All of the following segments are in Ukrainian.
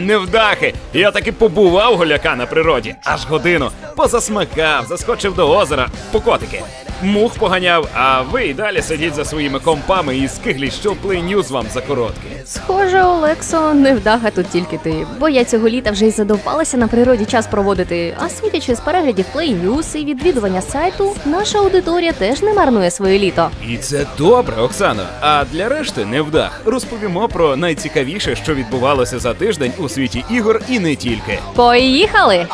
Невдахи! Я таки побував голяка на природі, аж годину. Позасмакав, заскочив до озера, по котики. Мух поганяв, а ви й далі сидіть за своїми компами і скигліть, що плей-ньюз вам за коротке. Схоже, Олексо, невдага тут тільки ти, бо я цього літа вже й задовбалася на природі час проводити. А судячи з переглядів Play News і відвідування сайту, наша аудиторія теж не марнує своє літо. І це добре, Оксано. А для решти невдах розповімо про найцікавіше, що відбувалося за тиждень у світі ігор і не тільки. Поїхали!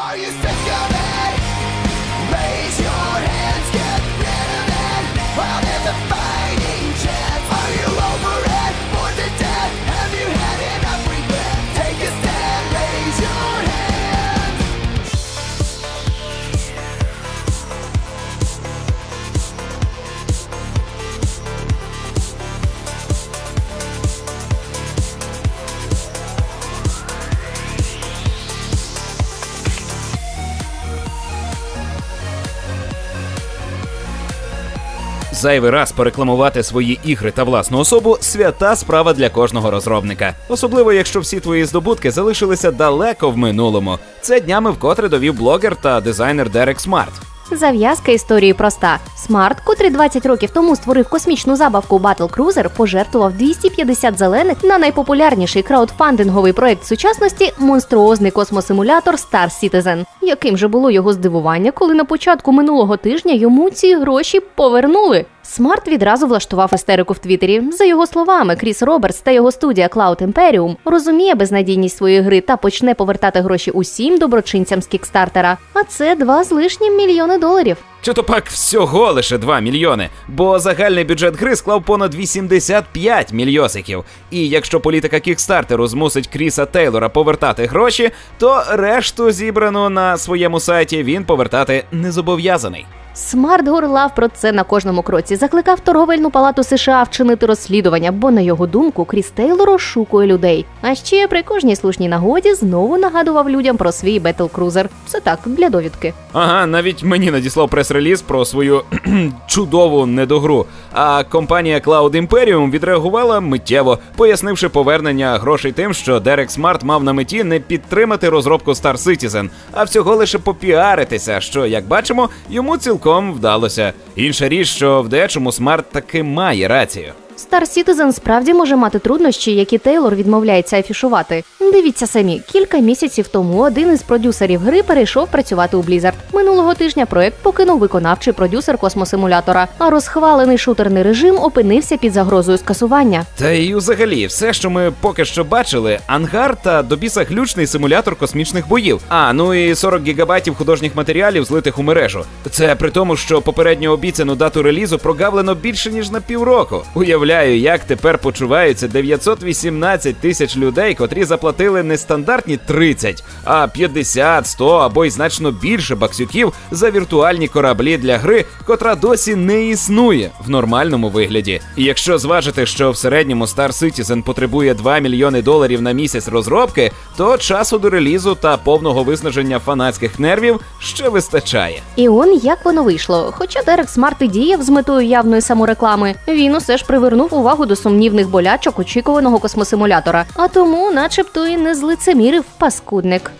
Зайвий раз порекламувати свої ігри та власну особу свята справа для кожного розробника. Особливо якщо всі твої здобутки залишилися далеко в минулому. Це днями вкотре довів блогер та дизайнер Дерек Смарт. Зав'язка історії проста. Смарт, котрий 20 років тому створив космічну забавку Battle Cruiser, пожертвував 250 зелених на найпопулярніший краудфандинговий проект сучасності монструозний космосимулятор Star Citizen. Яким же було його здивування, коли на початку минулого тижня йому ці гроші повернули? Смарт відразу влаштував істерику в Твіттері. За його словами, Кріс Робертс та його студія Cloud Imperium розуміє безнадійність своєї гри та почне повертати гроші усім доброчинцям з кікстартера. А це два з лишнім мільйони доларів. Чи то пак всього лише 2 мільйони, бо загальний бюджет гри склав понад 85 мільйосиків. І якщо політика кікстартеру змусить Кріса Тейлора повертати гроші, то решту зібрану на своєму сайті він повертати не зобов'язаний. Смарт горлав про це на кожному кроці. Закликав торговельну палату США вчинити розслідування, бо на його думку Кріс Тейлор розшукує людей. А ще при кожній слушній нагоді знову нагадував людям про свій Cruiser. Це так для довідки. Ага, навіть мені надіслав прес-реліз про свою чудову недогру. А компанія Cloud Imperium відреагувала миттєво, пояснивши повернення грошей тим, що Дерек Смарт мав на меті не підтримати розробку Star Citizen, а всього лише попіаритися, що, як бачимо, йому цілком вдалося. Інша річ, що в дечому Смарт таки має рацію. Star Citizen справді може мати труднощі, які Тейлор відмовляється афішувати. Дивіться самі, кілька місяців тому один із продюсерів гри перейшов працювати у Blizzard. Минулого тижня проект покинув виконавчий продюсер космосимулятора, а розхвалений шутерний режим опинився під загрозою скасування. Та й взагалі, все, що ми поки що бачили, ангар та до біса симулятор космічних боїв. А ну і 40 гігабайтів художніх матеріалів, злитих у мережу. Це при тому, що попередньо обіцяну дату релізу прогавлено більше ніж на півроку. Уявляю, як тепер почуваються 918 тисяч людей, котрі заплатили не стандартні 30, а 50, 100 або й значно більше баксюків за віртуальні кораблі для гри, котра досі не існує в нормальному вигляді. І якщо зважити, що в середньому Star Citizen потребує 2 мільйони доларів на місяць розробки, то часу до релізу та повного виснаження фанатських нервів ще вистачає. І он як воно вийшло. Хоча Дерек Смарт і діяв з метою явної самореклами, він усе ж привернув увагу до сумнівних болячок очікуваного космосимулятора. А тому, начебто, і не злицемірив паскудник.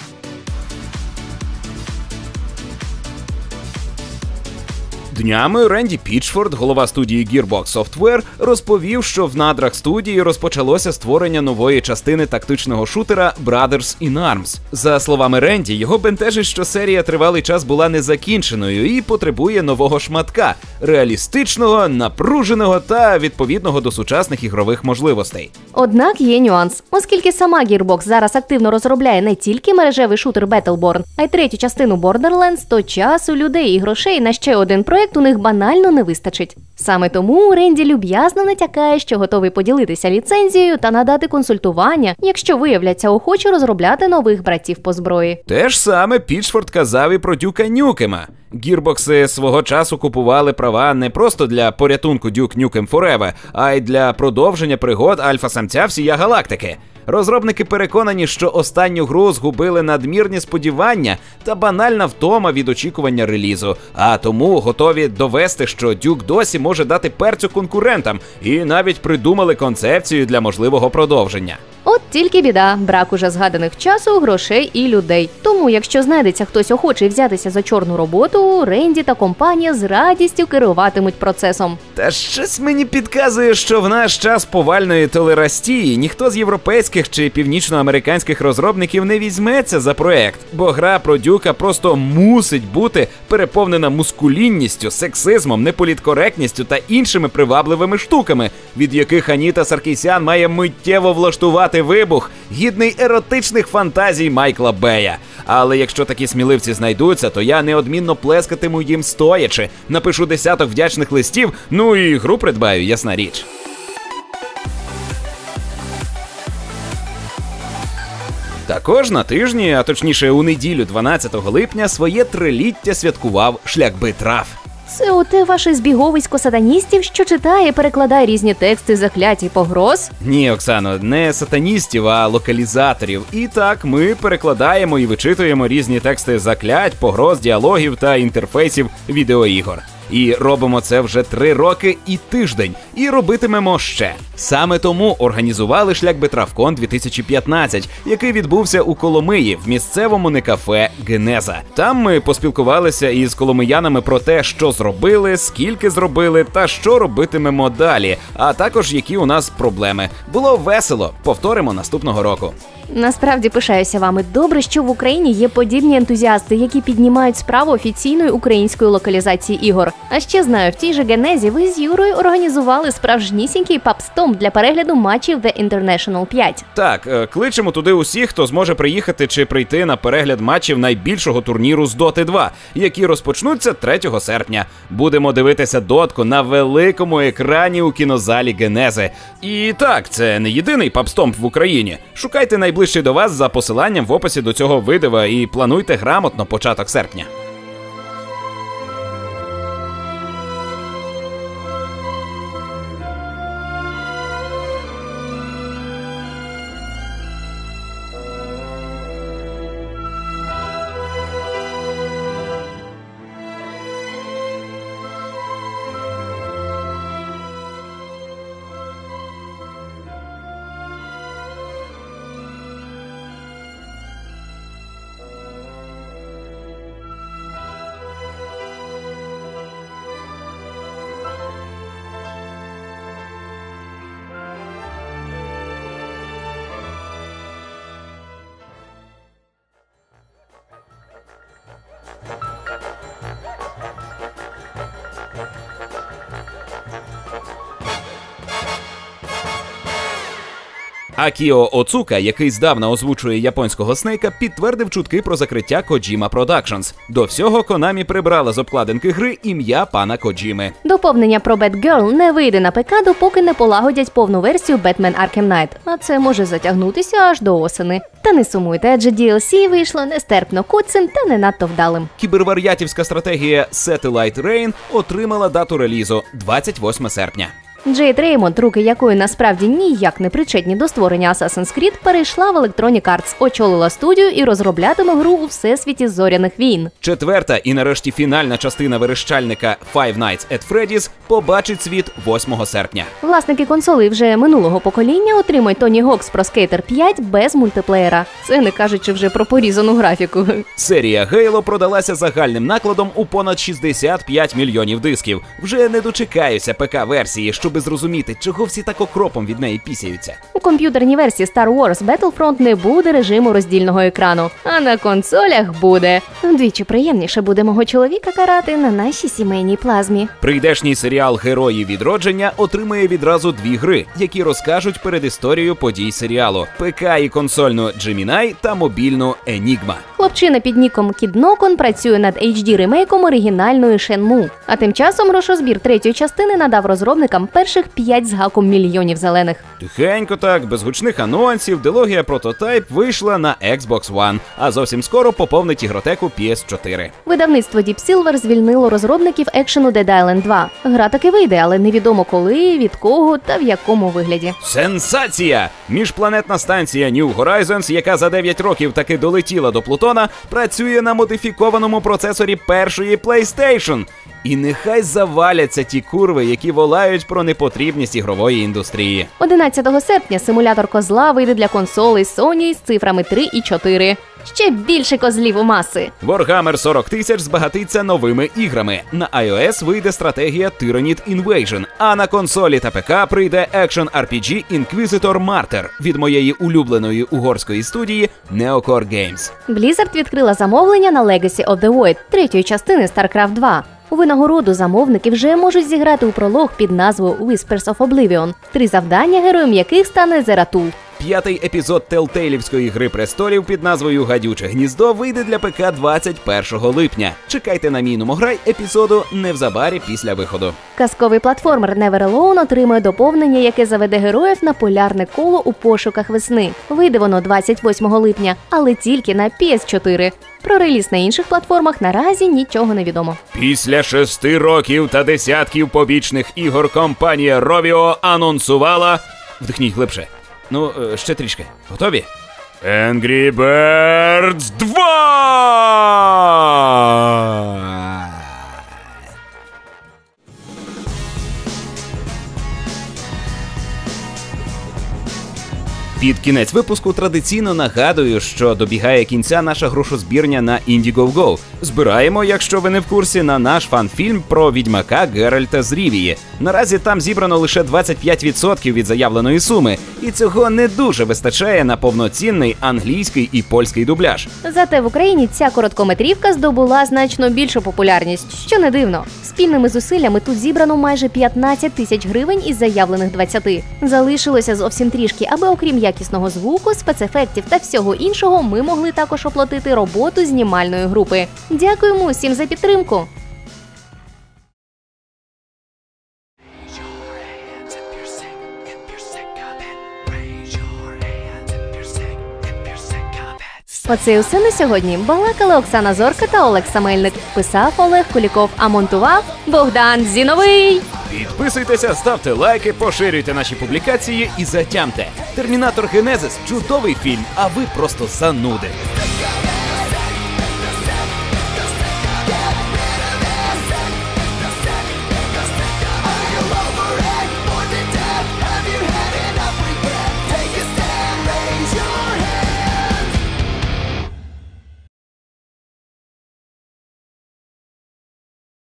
Днями Ренді Пічфорд, голова студії Gearbox Software, розповів, що в надрах студії розпочалося створення нової частини тактичного шутера Brothers in Arms. За словами Ренді, його бентежить, що серія тривалий час була незакінченою і потребує нового шматка реалістичного, напруженого та відповідного до сучасних ігрових можливостей. Однак є нюанс, оскільки сама Gearbox зараз активно розробляє не тільки мережевий шутер Battleborn, а й третю частину Borderlands, то часу, людей і грошей на ще один проект проект у них банально не вистачить. Саме тому Ренді люб'язно натякає, що готовий поділитися ліцензією та надати консультування, якщо виявляться охочі розробляти нових братів по зброї. Те ж саме Пічфорд казав і про Дюка Нюкема. Гірбокси свого часу купували права не просто для порятунку Дюк Нюкем Фореве, а й для продовження пригод альфа-самця всія галактики. Розробники переконані, що останню гру згубили надмірні сподівання та банальна втома від очікування релізу, а тому готові довести, що Дюк досі може дати перцю конкурентам, і навіть придумали концепцію для можливого продовження. От тільки біда, брак уже згаданих часу, грошей і людей. Тому, якщо знайдеться хтось охочий взятися за чорну роботу, Ренді та компанія з радістю керуватимуть процесом. Та щось мені підказує, що в наш час повальної толерастії ніхто з європейських чи північноамериканських розробників не візьметься за проект, бо гра про дюка просто мусить бути переповнена мускулінністю, сексизмом, неполіткоректністю та іншими привабливими штуками, від яких Аніта Саркісян має миттєво влаштувати вибух, гідний еротичних фантазій Майкла Бея. Але якщо такі сміливці знайдуться, то я неодмінно плескатиму їм стоячи, напишу десяток вдячних листів, ну і гру придбаю, ясна річ. Також на тижні, а точніше у неділю 12 липня, своє триліття святкував шлях битрав. Це оте ваше збіговисько сатаністів, що читає, перекладає різні тексти заклять і погроз. Ні, Оксано, не сатаністів, а локалізаторів. І так ми перекладаємо і вичитуємо різні тексти заклять, погроз, діалогів та інтерфейсів відеоігор. І робимо це вже три роки і тиждень, і робитимемо ще. Саме тому організували шлях Бетравкон 2015, який відбувся у Коломиї в місцевому некафе Генеза. Там ми поспілкувалися із коломиянами про те, що зробили, скільки зробили та що робитимемо далі, а також які у нас проблеми. Було весело. Повторимо наступного року. Насправді пишаюся вами. Добре, що в Україні є подібні ентузіасти, які піднімають справу офіційної української локалізації ігор. А ще знаю, в тій же Генезі ви з Юрою організували справжнісінький папстом для перегляду матчів The International 5. Так, е, кличемо туди усіх, хто зможе приїхати чи прийти на перегляд матчів найбільшого турніру з Доти 2, які розпочнуться 3 серпня. Будемо дивитися дотку на великому екрані у кінозалі Генези. І так, це не єдиний папстомп в Україні. Шукайте найближчий до вас за посиланням в описі до цього видива і плануйте грамотно початок серпня. Акіо Оцука, який здавна озвучує японського снейка, підтвердив чутки про закриття Kojima Productions. До всього Konami прибрала з обкладинки гри ім'я пана Коджіми. Доповнення про Batgirl не вийде на ПК, допоки не полагодять повну версію Batman Arkham Knight, а це може затягнутися аж до осени. Та не сумуйте, адже DLC вийшло нестерпно куцим та не надто вдалим. Кібервар'ятівська стратегія Satellite Rain отримала дату релізу 28 серпня. Джейд Реймонд, руки якої насправді ніяк не причетні до створення Assassin's Creed, перейшла в Electronic Arts, очолила студію і розроблятиме гру у всесвіті зоряних війн. Четверта і нарешті фінальна частина верещальника Five Nights at Freddy's побачить світ 8 серпня. Власники консолей вже минулого покоління отримають Tony Hawk's Pro Skater 5 без мультиплеєра. Це не кажучи вже про порізану графіку. Серія Halo продалася загальним накладом у понад 65 мільйонів дисків. Вже не дочекаюся ПК-версії, щоб би зрозуміти, чого всі так окропом від неї пісяються. У комп'ютерній версії Star Wars Battlefront не буде режиму роздільного екрану, а на консолях буде. Вдвічі приємніше буде мого чоловіка карати на нашій сімейній плазмі. Прийдешній серіал Герої відродження отримує відразу дві гри, які розкажуть передісторію подій серіалу: ПК і консольну Gemini та мобільну Enigma. Хлопчина під ніком Кіднокон працює над HD ремейком оригінальної Shenmue. А тим часом грошозбір третьої частини надав розробникам перших 5 з гаком мільйонів зелених. Тихенько так, без гучних анонсів, дилогія прототайп вийшла на Xbox One, а зовсім скоро поповнить ігротеку PS4. Видавництво Deep Silver звільнило розробників екшену Dead Island 2. Гра таки вийде, але невідомо коли, від кого та в якому вигляді. Сенсація! Міжпланетна станція New Horizons, яка за 9 років таки долетіла до Плутона, працює на модифікованому процесорі першої PlayStation. І нехай заваляться ті курви, які волають про непотрібність ігрової індустрії. 11 серпня симулятор козла вийде для консолей Sony з цифрами 3 і 4. Ще більше козлів у маси. Warhammer 40 тисяч збагатиться новими іграми. На iOS вийде стратегія Tyranid Invasion, а на консолі та ПК прийде екшен RPG Inquisitor Martyr від моєї улюбленої угорської студії Neocore Games. Blizzard відкрила замовлення на Legacy of the Void третьої частини StarCraft 2. У винагороду замовники вже можуть зіграти у пролог під назвою Whispers of Oblivion, три завдання, героєм яких стане Зератул. П'ятий епізод Телтейлівської гри престолів під назвою Гадюче гніздо вийде для ПК 21 липня. Чекайте на мій номограй епізоду невзабарі після виходу. Казковий платформер Never Alone отримує доповнення, яке заведе героїв на полярне коло у пошуках весни. Вийде воно 28 липня, але тільки на PS4. Про реліз на інших платформах наразі нічого не відомо. Після шести років та десятків побічних ігор компанія Rovio анонсувала. Вдихніть глибше. Ну, е, ще трішки. Готові? Angry Birds 2! Під кінець випуску традиційно нагадую, що добігає кінця наша грошозбірня на Indiegogo. Збираємо, якщо ви не в курсі, на наш фан-фільм про відьмака Геральта з Рівії. Наразі там зібрано лише 25% від заявленої суми, і цього не дуже вистачає на повноцінний англійський і польський дубляж. Зате в Україні ця короткометрівка здобула значно більшу популярність, що не дивно. Спільними зусиллями тут зібрано майже 15 тисяч гривень із заявлених 20. Залишилося зовсім трішки, аби окрім якісного звуку, спецефектів та всього іншого, ми могли також оплатити роботу знімальної групи. Дякуємо усім за підтримку. Оце і усе на сьогодні. Балакали Оксана Зорка та Олег Самельник. Писав Олег Куліков, а монтував Богдан Зіновий. Підписуйтеся, ставте лайки, поширюйте наші публікації і затямте. Термінатор Генезис чудовий фільм, а ви просто зануди.